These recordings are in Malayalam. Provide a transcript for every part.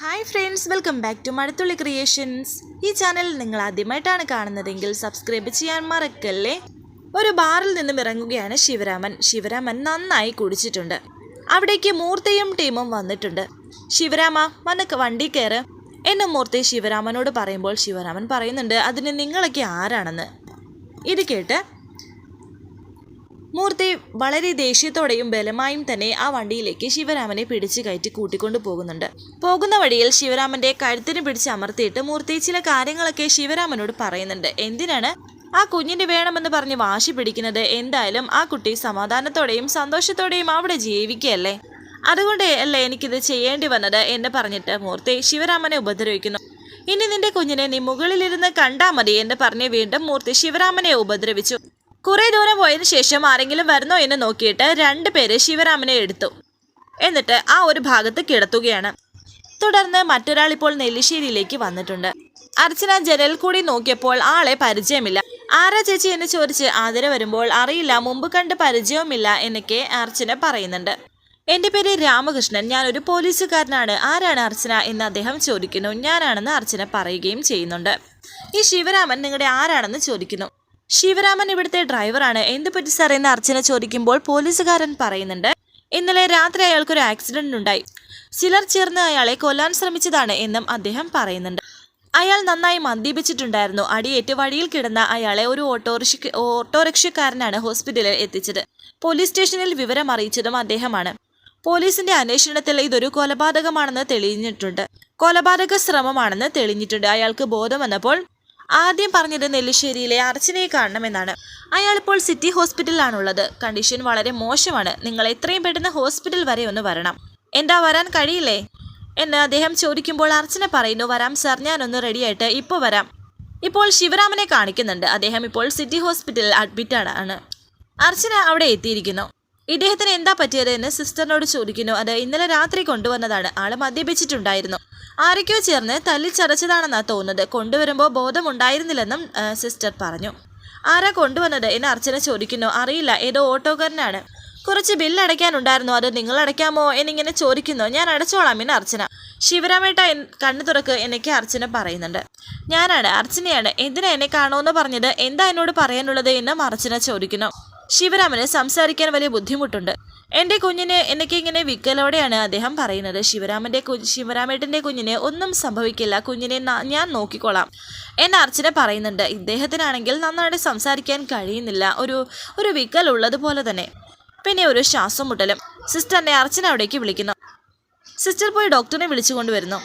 Hi friends welcome back to Mazhathulli creations ഈ ചാനൽ നിങ്ങൾ ആദ്യമായിട്ടാണ് കാണുന്നതെങ്കിൽ സബ്സ്ക്രൈബ് ചെയ്യാൻ മറക്കല്ലേ? ഒരു ബാറിൽ നിന്നും ഇറങ്ങുകയാണ് ശിവരാമൻ. ശിവരാമൻ നന്നായി കുടിച്ചിട്ടുണ്ട്. അവിടേക്ക് മൂർത്തയും ടീമും വന്നിട്ടുണ്ട്. ശിവരാമ വന്ന് വണ്ടി കയറ്. എന്ന് മൂർത്തി ശിവരാമനോട് പറയുമ്പോൾ ശിവരാമൻ പറയുന്നുണ്ട് അതിന് നിങ്ങളൊക്കെ ആരാണെന്ന്? ഇത് കേട്ട് മൂർത്തി വളരെ ദേഷ്യത്തോടെയും ബലമായും തന്നെ ആ വണ്ടിയിലേക്ക് ശിവരാമനെ പിടിച്ചു കയറ്റി കൂട്ടിക്കൊണ്ടു പോകുന്നുണ്ട്. പോകുന്ന വഴിയിൽ ശിവരാമന്റെ കഴുത്തിന് പിടിച്ച് അമർത്തിയിട്ട് മൂർത്തി ചില കാര്യങ്ങളൊക്കെ ശിവരാമനോട് പറയുന്നുണ്ട്. എന്തിനാണ്? ആ കുഞ്ഞിന്റെ വേണമെന്ന് പറഞ്ഞ് വാശി പിടിക്കുന്നത് എന്തായാലും ആ കുട്ടി സമാധാനത്തോടെയും സന്തോഷത്തോടെയും അവിടെ ജീവിക്കുകയല്ലേ? അതുകൊണ്ട് അല്ലേ എനിക്കിത് ചെയ്യേണ്ടി വന്നത് എന്ന് പറഞ്ഞിട്ട് മൂർത്തി ശിവരാമനെ ഉപദ്രവിക്കുന്നു. ഇനി നിന്റെ കുഞ്ഞിനെ നീ മുകളിലിരുന്ന് കണ്ടാൽ മതി എന്ന് പറഞ്ഞ് വീണ്ടും മൂർത്തി ശിവരാമനെ ഉപദ്രവിച്ചു. കുറെ ദൂരം പോയതിനു ശേഷം ആരെങ്കിലും വരുന്നോ എന്ന് നോക്കിയിട്ട് രണ്ടുപേര് ശിവരാമനെ എടുത്തു. എന്നിട്ട് ആ ഒരു ഭാഗത്ത് കിടത്തുകയാണ്. തുടർന്ന് മറ്റൊരാൾ ഇപ്പോൾ നെല്ലിശ്ശേരിയിലേക്ക് വന്നിട്ടുണ്ട്. അർച്ചന ജനൽ കൂടി നോക്കിയപ്പോൾ ആളെ പരിചയമില്ല. ആരാ ചേച്ചി എന്ന് ചോദിച്ച് ആതിര വരുമ്പോൾ അറിയില്ല മുമ്പ് കണ്ട് പരിചയവുമില്ല എന്നൊക്കെ അർച്ചന പറയുന്നുണ്ട്. എന്റെ പേര് രാമകൃഷ്ണൻ. ഞാൻ ഒരു പോലീസുകാരനാണ്. ആരാണ് അർച്ചന? എന്ന് അദ്ദേഹം ചോദിക്കുന്നു. ഞാനാണെന്ന് അർച്ചന പറയുകയും ചെയ്യുന്നുണ്ട്. ഈ ശിവരാമൻ നിങ്ങളുടെ ആരാണെന്ന് ചോദിക്കുന്നു. ശിവരാമൻ ഇവിടുത്തെ ഡ്രൈവറാണ്. എന്ത് പറ്റി സാർ എന്ന് അർച്ചന ചോദിക്കുമ്പോൾ പോലീസുകാരൻ പറയുന്നുണ്ട് ഇന്നലെ രാത്രി അയാൾക്കൊരു ആക്സിഡന്റ് ഉണ്ടായി. ചിലർ ചേർന്ന് അയാളെ കൊല്ലാൻ ശ്രമിച്ചതാണ് എന്നും അദ്ദേഹം പറയുന്നുണ്ട്. അയാൾ നന്നായി മദ്യപിച്ചിട്ടുണ്ടായിരുന്നു. അടിയേറ്റ് വഴിയിൽ കിടന്ന അയാളെ ഒരു ഓട്ടോറിക്ഷ ഓട്ടോറിക്ഷക്കാരനാണ് ഹോസ്പിറ്റലിൽ എത്തിച്ചത്. പോലീസ് സ്റ്റേഷനിൽ വിവരം അറിയിച്ചതും അദ്ദേഹമാണ്. പോലീസിന്റെ അന്വേഷണത്തിൽ ഇതൊരു കൊലപാതകമാണെന്ന് തെളിഞ്ഞിട്ടുണ്ട്. കൊലപാതക ശ്രമമാണെന്ന് തെളിഞ്ഞിട്ടുണ്ട്. അയാൾക്ക് ബോധം വന്നപ്പോൾ ആദ്യം പറഞ്ഞത് നെല്ലിശ്ശേരിയിലെ അർച്ചനയെ കാണണമെന്നാണ്. അയാൾ ഇപ്പോൾ സിറ്റി ഹോസ്പിറ്റലിലാണുള്ളത്. കണ്ടീഷൻ വളരെ മോശമാണ്. നിങ്ങൾ എത്രയും പെട്ടെന്ന് ഹോസ്പിറ്റൽ വരെ ഒന്ന് വരണം. എന്താ വരാൻ കഴിയില്ലേ? എന്ന് അദ്ദേഹം ചോദിക്കുമ്പോൾ അർച്ചന പറയുന്നു വരാം സാർ ഞാനൊന്ന് റെഡിയായിട്ട് ഇപ്പോൾ വരാം. ഇപ്പോൾ ശിവരാമനെ കാണിക്കുന്നുണ്ട്. അദ്ദേഹം ഇപ്പോൾ സിറ്റി ഹോസ്പിറ്റലിൽ അഡ്മിറ്റാണ്. ആണ് അർച്ചന അവിടെ എത്തിയിരിക്കുന്നു. ഇദ്ദേഹത്തിന് എന്താ പറ്റിയത് എന്ന് സിസ്റ്ററിനോട് ചോദിക്കുന്നു. അത് ഇന്നലെ രാത്രി കൊണ്ടുവന്നതാണ്. ആൾ മദ്യപിച്ചിട്ടുണ്ടായിരുന്നു. ആരൊക്കെയോ ചേർന്ന് തല്ലിച്ചറച്ചതാണെന്നാ തോന്നുന്നത്. കൊണ്ടുവരുമ്പോൾ ബോധമുണ്ടായിരുന്നില്ലെന്നും സിസ്റ്റർ പറഞ്ഞു. ആരാ കൊണ്ടുവന്നത് എന്ന് അർച്ചന ചോദിക്കുന്നു. അറിയില്ല. ഏതോ ഓട്ടോക്കാരനാണ്. കുറച്ച് ബില്ല് അടയ്ക്കാനുണ്ടായിരുന്നു. അത് നിങ്ങൾ അടയ്ക്കാമോ എന്നിങ്ങനെ ചോദിക്കുന്നു. ഞാൻ അടച്ചോളാം എന്ന് അർച്ചന. ശിവരാമേട്ട കണ്ണു തുറക്ക് എന്നൊക്കെ അർച്ചന പറയുന്നുണ്ട്. ഞാനാണ് അർച്ചനയാണ്. എന്തിനാ എന്നെ കാണുമെന്ന് പറഞ്ഞത്? എന്താ എന്നോട് പറയാനുള്ളത് എന്നും അർച്ചന ചോദിക്കുന്നു. ശിവരാമന് സംസാരിക്കാൻ വലിയ ബുദ്ധിമുട്ടുണ്ട്. എന്റെ കുഞ്ഞിന് എന്നൊക്കെ ഇങ്ങനെ വിക്കലോടെയാണ് അദ്ദേഹം പറയുന്നത്. ശിവരാമന്റെ കു ശിവരാമേട്ടന്റെ കുഞ്ഞിന് ഒന്നും സംഭവിക്കില്ല. കുഞ്ഞിനെ ഞാൻ നോക്കിക്കോളാം എന്ന് അർച്ചന പറയുന്നുണ്ട്. ഇദ്ദേഹത്തിനാണെങ്കിൽ നന്നായിട്ട് സംസാരിക്കാൻ കഴിയുന്നില്ല. ഒരു ഒരു വിക്കൽ ഉള്ളതുപോലെ തന്നെ. പിന്നെ ഒരു ശ്വാസം മുട്ടലും. സിസ്റ്ററിനെ അർച്ചന അവിടേക്ക് വിളിക്കുന്നു. സിസ്റ്റർ പോയി ഡോക്ടറിനെ വിളിച്ചുകൊണ്ട് വരുന്നു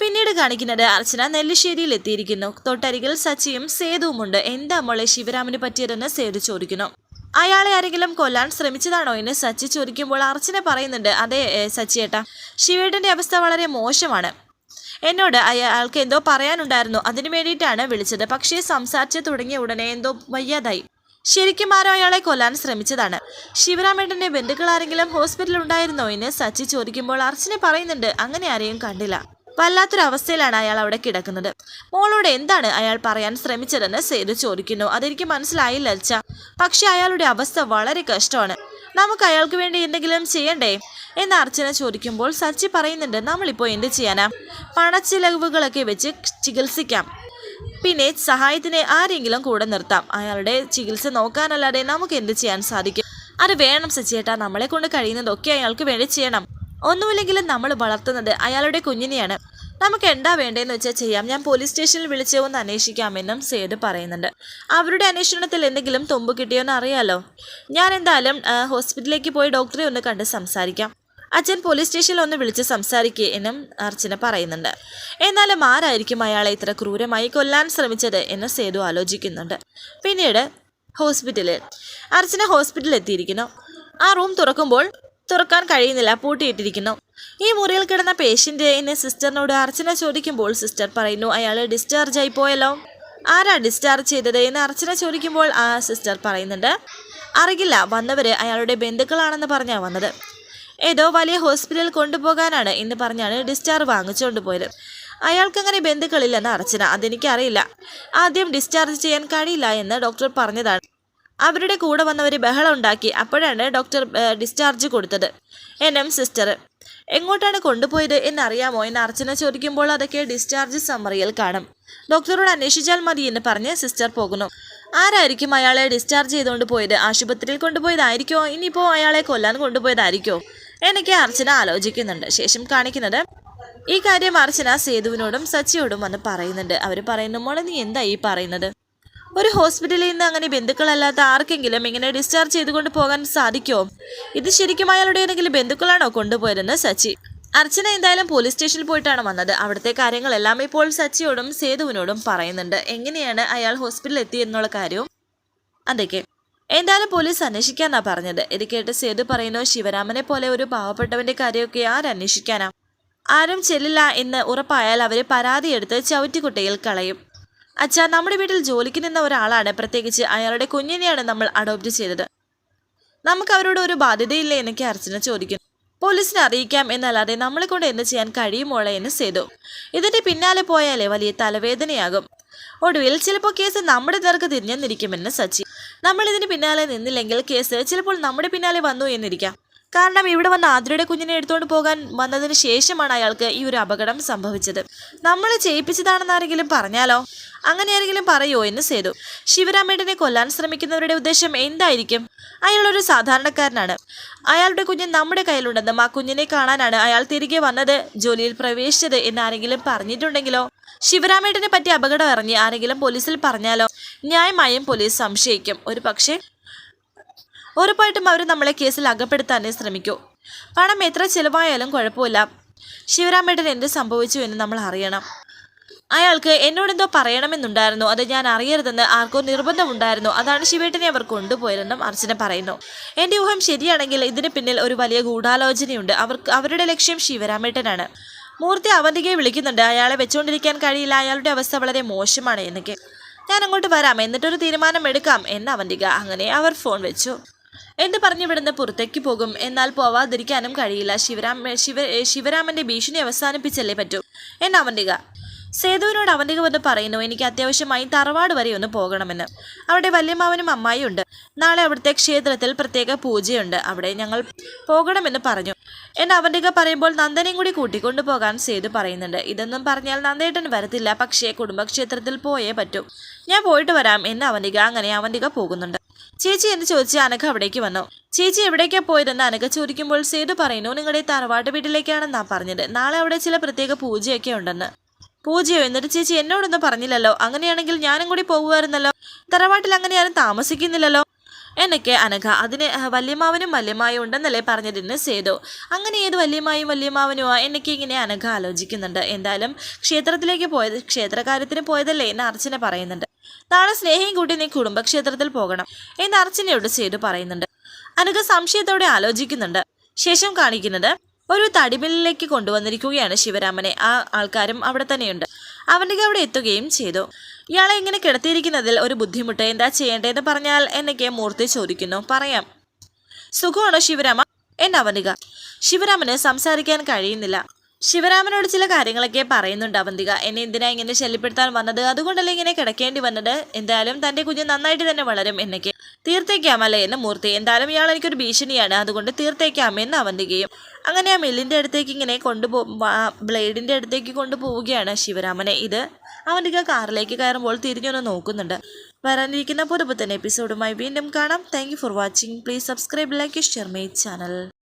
പിന്നീട് കാണിക്കുന്നത് അർച്ചന നെല്ലിശ്ശേരിയിൽ എത്തിയിരിക്കുന്നു. തൊട്ടരികിൽ സച്ചിയും സേതുവുമുണ്ട്. എന്താ മോളെ ശിവരാമന് പറ്റിയതെന്ന് സേതു ചോദിക്കുന്നു. അയാളെ ആരെങ്കിലും കൊല്ലാൻ ശ്രമിച്ചതാണോ എന്ന് സച്ചി ചോദിക്കുമ്പോൾ അർച്ചന പറയുന്നുണ്ട് അതെ സച്ചി സച്ചിയേട്ടാ ശിവേട്ടന്റെ അവസ്ഥ വളരെ മോശമാണ്. എന്നോട് അയാൾക്ക് എന്തോ പറയാനുണ്ടായിരുന്നു അതിനു വേണ്ടിയിട്ടാണ് വിളിച്ചത്. പക്ഷേ സംസാരിച്ച് തുടങ്ങിയ ഉടനെ എന്തോ വയ്യാതായി. ശരിക്കും ആരോ അയാളെ കൊല്ലാൻ ശ്രമിച്ചതാണ്. ശിവരാമേട്ടന്റെ ബന്ധുക്കൾ ആരെങ്കിലും ഹോസ്പിറ്റലിൽ ഉണ്ടായിരുന്നോ എന്ന് സച്ചി ചോദിക്കുമ്പോൾ അർച്ചന പറയുന്നുണ്ട് അങ്ങനെ ആരെയും കണ്ടില്ല. വല്ലാത്തൊരു അവസ്ഥയിലാണ് അയാൾ അവിടെ കിടക്കുന്നത്. മോളോട് എന്താണ് അയാൾ പറയാൻ ശ്രമിച്ചതെന്ന് സേതു ചോദിക്കുന്നു. അതെനിക്ക് മനസ്സിലായില്ല അച്ഛ. പക്ഷെ അയാളുടെ അവസ്ഥ വളരെ കഷ്ടമാണ്. നമുക്ക് അയാൾക്ക് വേണ്ടി എന്തെങ്കിലും ചെയ്യണ്ടേ? എന്ന് അർച്ചന ചോദിക്കുമ്പോൾ സച്ചി പറയുന്നുണ്ട് നമ്മളിപ്പോൾ എന്ത് ചെയ്യാനാ? പണച്ചിലവുകളൊക്കെ വെച്ച് ചികിത്സിക്കാം. പിന്നെ സഹായത്തിന് ആരെങ്കിലും കൂടെ നിർത്താം. അയാളുടെ ചികിത്സ നോക്കാനല്ലാതെ നമുക്ക് എന്ത് ചെയ്യാൻ സാധിക്കും? അത് വേണം സച്ചിയേട്ടാ. നമ്മളെ കൊണ്ട് കഴിയുന്നതൊക്കെ അയാൾക്ക് വേണ്ടി ചെയ്യണം. ഒന്നുമില്ലെങ്കിലും നമ്മൾ വളർത്തുന്നത് അയാളുടെ കുഞ്ഞിനെയാണ്. നമുക്ക് എന്താ വേണ്ടതെന്ന് വെച്ചാൽ ചെയ്യാം. ഞാൻ പോലീസ് സ്റ്റേഷനിൽ വിളിച്ച് ഒന്ന് അന്വേഷിക്കാമെന്നും സേതു പറയുന്നുണ്ട്. അവരുടെ അന്വേഷണത്തിൽ എന്തെങ്കിലും തുമ്പ് കിട്ടിയോന്ന് അറിയാലോ? ഞാൻ എന്തായാലും ഹോസ്പിറ്റലിലേക്ക് പോയി ഡോക്ടറെ ഒന്ന് കണ്ട് സംസാരിക്കാം. അച്ഛൻ പോലീസ് സ്റ്റേഷനിൽ ഒന്ന് വിളിച്ച് സംസാരിക്കുക എന്നും അർച്ചന പറയുന്നുണ്ട്. എന്നാലും ആരായിരിക്കും അയാളെ ഇത്ര ക്രൂരമായി കൊല്ലാൻ ശ്രമിച്ചത് എന്ന് സേതു ആലോചിക്കുന്നുണ്ട്. പിന്നീട് ഹോസ്പിറ്റലിൽ. അർച്ചന ഹോസ്പിറ്റലിൽ എത്തിയിരിക്കുന്നു. ആ റൂം തുറക്കുമ്പോൾ തുറക്കാൻ കഴിയുന്നില്ല. പൂട്ടിയിട്ടിരിക്കുന്നു. ഈ മുറിയിൽ കിടന്ന പേഷ്യന്റ് എന്നെ സിസ്റ്ററിനോട് അർച്ചന ചോദിക്കുമ്പോൾ സിസ്റ്റർ പറയുന്നു അയാൾ ഡിസ്ചാർജ് ആയി പോയല്ലോ. ആരാ ഡിസ്ചാർജ് ചെയ്തത്? എന്ന് അർച്ചന ചോദിക്കുമ്പോൾ ആ സിസ്റ്റർ പറയുന്നുണ്ട് അറിയില്ല വന്നവര് അയാളുടെ ബന്ധുക്കളാണെന്ന് പറഞ്ഞാണ് വന്നത്. ഏതോ വലിയ ഹോസ്പിറ്റലിൽ കൊണ്ടുപോകാനാണ് എന്ന് പറഞ്ഞാണ് ഡിസ്ചാർജ് വാങ്ങിച്ചുകൊണ്ട് പോയത്. അയാൾക്കങ്ങനെ ബന്ധുക്കളില്ലെന്ന് അർച്ചന അതെനിക്കറിയില്ല. ആദ്യം ഡിസ്ചാർജ് ചെയ്യാൻ കഴിയില്ല എന്ന് ഡോക്ടർ പറഞ്ഞതാണ്. അവരുടെ കൂടെ വന്നവർ ബഹളം ഉണ്ടാക്കി അപ്പോഴാണ് ഡോക്ടർ ഡിസ്ചാർജ് കൊടുത്തത്. എന്റെ സിസ്റ്റർ എങ്ങോട്ടാണ് കൊണ്ടുപോയത് എന്നറിയാമോ എന്ന് അർച്ചന ചോദിക്കുമ്പോൾ അതൊക്കെ ഡിസ്ചാർജ് സമ്മറിയിൽ കാണും. ഡോക്ടറോട് അന്വേഷിച്ചാൽ മതി എന്ന് പറഞ്ഞ് സിസ്റ്റർ പോകുന്നു. ആരായിരിക്കും അയാളെ ഡിസ്ചാർജ് ചെയ്തുകൊണ്ട് പോയത്? ആശുപത്രിയിൽ കൊണ്ടുപോയതായിരിക്കോ? ഇനിയിപ്പോൾ അയാളെ കൊല്ലാൻ കൊണ്ടുപോയതായിരിക്കോ? എനിക്ക് അർച്ചന ആലോചിക്കുന്നുണ്ട്. ശേഷം കാണിക്കുന്നത് ഈ കാര്യം അർച്ചന സേതുവിനോടും സച്ചിയോടും വന്ന് പറയുന്നുണ്ട്. അവർ പറയുന്നു മോളെ നീ എന്താ ഈ പറയുന്നത്? ഒരു ഹോസ്പിറ്റലിൽ നിന്ന് അങ്ങനെ ബന്ധുക്കളല്ലാത്ത ആർക്കെങ്കിലും ഇങ്ങനെ ഡിസ്ചാർജ് ചെയ്തുകൊണ്ട് പോകാൻ സാധിക്കുമോ ഇത് ശരിക്കും അയാളുടെ ഏതെങ്കിലും ബന്ധുക്കളാണോ കൊണ്ടുപോയതെന്ന് സച്ചി. അർച്ചന എന്തായാലും പോലീസ് സ്റ്റേഷനിൽ പോയിട്ടാണ് വന്നത്. അവിടുത്തെ കാര്യങ്ങളെല്ലാം ഇപ്പോൾ സച്ചിയോടും സേതുവിനോടും പറയുന്നുണ്ട്. എങ്ങനെയാണ് അയാൾ ഹോസ്പിറ്റലിൽ എത്തി എന്നുള്ള കാര്യവും അതൊക്കെ. എന്തായാലും പോലീസ് അന്വേഷിക്കാനാ പറഞ്ഞത്. ഇത് കേട്ട് സേതു പറയുന്നു ശിവരാമനെ പോലെ ഒരു പാവപ്പെട്ടവന്റെ കാര്യമൊക്കെ ആരന്വേഷിക്കാനാ ആരും ചെല്ലില്ല എന്ന് ഉറപ്പായാൽ അവരെ പരാതിയെടുത്ത് ചവിറ്റിക്കുട്ടയിൽ കളയും. അച്ഛാ നമ്മുടെ വീട്ടിൽ ജോലിക്ക് നിന്ന ഒരാളാണ് പ്രത്യേകിച്ച് അയാളുടെ കുഞ്ഞിനെയാണ് നമ്മൾ അഡോപ്റ്റ് ചെയ്തത്. നമുക്ക് അവരോട് ഒരു ബാധ്യതയില്ല എന്നൊക്കെ അർച്ചന ചോദിക്കുന്നു. പോലീസിനെ അറിയിക്കാം എന്നല്ലാതെ നമ്മളെ കൊണ്ട് എന്ത് ചെയ്യാൻ കഴിയുമോളെ എന്ന് സേതു. ഇതിന്റെ പിന്നാലെ പോയാലേ വലിയ തലവേദനയാകും. ഒടുവിൽ ചിലപ്പോൾ കേസ് നമ്മുടെ നേർക്ക് തിരിഞ്ഞെന്നിരിക്കുമെന്ന് സച്ചി. നമ്മൾ ഇതിന് പിന്നാലെ നിന്നില്ലെങ്കിൽ കേസ് ചിലപ്പോൾ നമ്മുടെ പിന്നാലെ വന്നു എന്നിരിക്കാം. കാരണം ഇവിടെ വന്ന ആതിരയുടെ കുഞ്ഞിനെ എടുത്തുകൊണ്ട് പോകാൻ വന്നതിന് ശേഷമാണ് അയാൾക്ക് ഈ ഒരു അപകടം സംഭവിച്ചത്. നമ്മൾ ചെയ്യിപ്പിച്ചതാണെന്ന് ആരെങ്കിലും പറഞ്ഞാലോ? അങ്ങനെ ആരെങ്കിലും പറയോ എന്ന് സേതു. ശിവരാമേട്ടനെ കൊല്ലാൻ ശ്രമിക്കുന്നവരുടെ ഉദ്ദേശം എന്തായിരിക്കും? അയാളൊരു സാധാരണക്കാരനാണ്. അയാളുടെ കുഞ്ഞ് നമ്മുടെ കയ്യിലുണ്ടെന്നും ആ കുഞ്ഞിനെ കാണാനാണ് അയാൾ തിരികെ വന്നത് ജോലിയിൽ പ്രവേശിച്ചത് എന്ന് ആരെങ്കിലും പറഞ്ഞിട്ടുണ്ടെങ്കിലോ? ശിവരാമേട്ടനെ പറ്റി അപകടം അറിഞ്ഞ് ആരെങ്കിലും പോലീസിൽ പറഞ്ഞാലോ? ന്യായമായും പോലീസ് സംശയിക്കും. ഒരു പക്ഷേ ഉറപ്പായിട്ടും അവർ നമ്മളെ കേസിൽ അകപ്പെടുത്താനേ ശ്രമിക്കൂ. പണം എത്ര ചിലവായാലും കുഴപ്പമില്ല. ശിവരാമേട്ടൻ എന്ത് സംഭവിച്ചു എന്ന് നമ്മൾ അറിയണം. അയാൾക്ക് എന്നോടെന്തോ പറയണമെന്നുണ്ടായിരുന്നു. അത് ഞാൻ അറിയരുതെന്ന് ആർക്കോ നിർബന്ധമുണ്ടായിരുന്നു. അതാണ് ശിവേട്ടനെ അവർ കൊണ്ടുപോയതെന്നും അർച്ചന പറയുന്നു. എന്റെ ഊഹം ശരിയാണെങ്കിൽ ഇതിന് പിന്നിൽ ഒരു വലിയ ഗൂഢാലോചനയുണ്ട്. അവർക്ക് അവരുടെ ലക്ഷ്യം ശിവരാമേട്ടനാണ്. മൂർത്തി അവന്തികയെ വിളിക്കുന്നുണ്ട്. അയാളെ വെച്ചുകൊണ്ടിരിക്കാൻ കഴിയില്ല. അയാളുടെ അവസ്ഥ വളരെ മോശമാണ് എന്നൊക്കെ. ഞാൻ അങ്ങോട്ട് വരാം. എന്നിട്ടൊരു തീരുമാനം എടുക്കാം എന്ന് അവന്തിക. അങ്ങനെ അവർ ഫോൺ വെച്ചു. എന്ന് പറഞ്ഞു ഇവിടുന്ന് പുറത്തേക്ക് പോകും. എന്നാൽ പോവാതിരിക്കാനും കഴിയില്ല. ശിവരാം ശിവ ശിവരാമന്റെ ഭീഷണി അവസാനിപ്പിച്ചല്ലേ പറ്റൂ? എന്ന് അവന്തിക? സേതുവിനോട് അവന്തിക വന്ന് പറയുന്നു എനിക്ക് അത്യാവശ്യമായി തറവാട് വരെ ഒന്ന് പോകണമെന്ന്. അവിടെ വല്യമ്മാവനും അമ്മായിയുണ്ട് നാളെ അവിടുത്തെ ക്ഷേത്രത്തിൽ പ്രത്യേക പൂജയുണ്ട്. അവിടെ ഞങ്ങൾ പോകണമെന്ന് പറഞ്ഞു. എന്ന് അവന്തിക പറയുമ്പോൾ നന്ദനെയും കൂടി കൂട്ടിക്കൊണ്ടു പോകാൻ സേതു പറയുന്നുണ്ട്. ഇതൊന്നും പറഞ്ഞാൽ നന്ദേട്ടൻ വരത്തില്ല. പക്ഷേ കുടുംബക്ഷേത്രത്തിൽ പോയേ പറ്റൂ. ഞാൻ പോയിട്ട് വരാം. എന്ന് അവന്തിക അങ്ങനെ അവന്തിക പോകുന്നുണ്ട്. ചേച്ചി എന്ന് ചോദിച്ച് അനഘ അവിടേക്ക് വന്നു. ചേച്ചി എവിടേക്കാ പോയതെന്ന് അനഘ ചോദിക്കുമ്പോൾ സേതു പറയുന്നു നിങ്ങളുടെ തറവാട്ട് വീട്ടിലേക്കാണെന്നാ പറഞ്ഞത്. നാളെ അവിടെ ചില പ്രത്യേക പൂജയൊക്കെ ഉണ്ടെന്ന്. പൂജയോ? എന്നിട്ട് ചേച്ചി എന്നോടൊന്നും പറഞ്ഞില്ലല്ലോ. അങ്ങനെയാണെങ്കിൽ ഞാനും കൂടി പോകുമായിരുന്നല്ലോ. തറവാട്ടിൽ അങ്ങനെ ആരും താമസിക്കുന്നില്ലല്ലോ. എന്നൊക്കെ അനഘ. അതിന് വല്യമാവനും വല്യമായും ഉണ്ടെന്നല്ലേ പറഞ്ഞതിന് സേതു. അങ്ങനെ ഏത് വല്യമായും വല്യമാവനുമാ എന്നൊക്കെ ഇങ്ങനെ അനഘ ആലോചിക്കുന്നുണ്ട്. എന്തായാലും ക്ഷേത്രത്തിലേക്ക് പോയത് ക്ഷേത്രകാര്യത്തിന് പോയതല്ലേ എന്ന് അർച്ചന പറയുന്നുണ്ട്. നാളെ സ്നേഹയും കൂട്ടി നീ കുടുംബക്ഷേത്രത്തിൽ പോകണം എന്ന് അർച്ചനയോട് സേതു പറയുന്നുണ്ട്. അനഘ സംശയത്തോടെ ആലോചിക്കുന്നുണ്ട്. ശേഷം കാണിക്കുന്നത് ഒരു തടിമില്ലിലേക്ക് കൊണ്ടുവന്നിരിക്കുകയാണ് ശിവരാമനെ. ആ ആൾക്കാരും അവിടെ തന്നെയുണ്ട്. അവന്റെ അവിടെ എത്തുകയും ചെയ്തു. ഇയാളെ ഇങ്ങനെ കിടത്തിയിരിക്കുന്നതിൽ ഒരു ബുദ്ധിമുട്ട് എന്താ ചെയ്യേണ്ടതെന്ന് പറഞ്ഞാൽ എന്നൊക്കെ മൂർത്തി ചോദിക്കുന്നു. പറയാം. സുഖമാണോ ശിവരാമ? എന്നവന്തിക ശിവരാമന് സംസാരിക്കാൻ കഴിയുന്നില്ല. ശിവരാമനോട് ചില കാര്യങ്ങളൊക്കെ പറയുന്നുണ്ട് അവന്തിക. എന്നെ എന്തിനാ ഇങ്ങനെ ശല്യപ്പെടുത്താൻ വന്നത്? അതുകൊണ്ടല്ലേ ഇങ്ങനെ കിടക്കേണ്ടി വന്നത്? എന്തായാലും തന്റെ കുഞ്ഞ് നന്നായിട്ട് തന്നെ വളരും എന്നൊക്കെ. തീർത്തേക്കാമല്ലേ എന്ന് മൂർത്തി. എന്തായാലും ഇയാൾ എനിക്കൊരു ഭീഷണിയാണ്. അതുകൊണ്ട് തീർത്തേക്കാമെന്ന് അവന്തികയും അങ്ങനെ ആ മില്ലിന്റെ അടുത്തേക്ക് ഇങ്ങനെ കൊണ്ടുപോ ബ്ലേഡിന്റെ അടുത്തേക്ക് കൊണ്ടുപോവുകയാണ് ശിവരാമനെ. ഇത് അവന്തിക കാറിലേക്ക് കയറുമ്പോൾ തിരിഞ്ഞൊന്ന് നോക്കുന്നുണ്ട്. വരാനിരിക്കുന്ന പുതുപുത്തൻ എപ്പിസോഡുമായി വീണ്ടും കാണാം. Thank for watching please subscribe like share my channel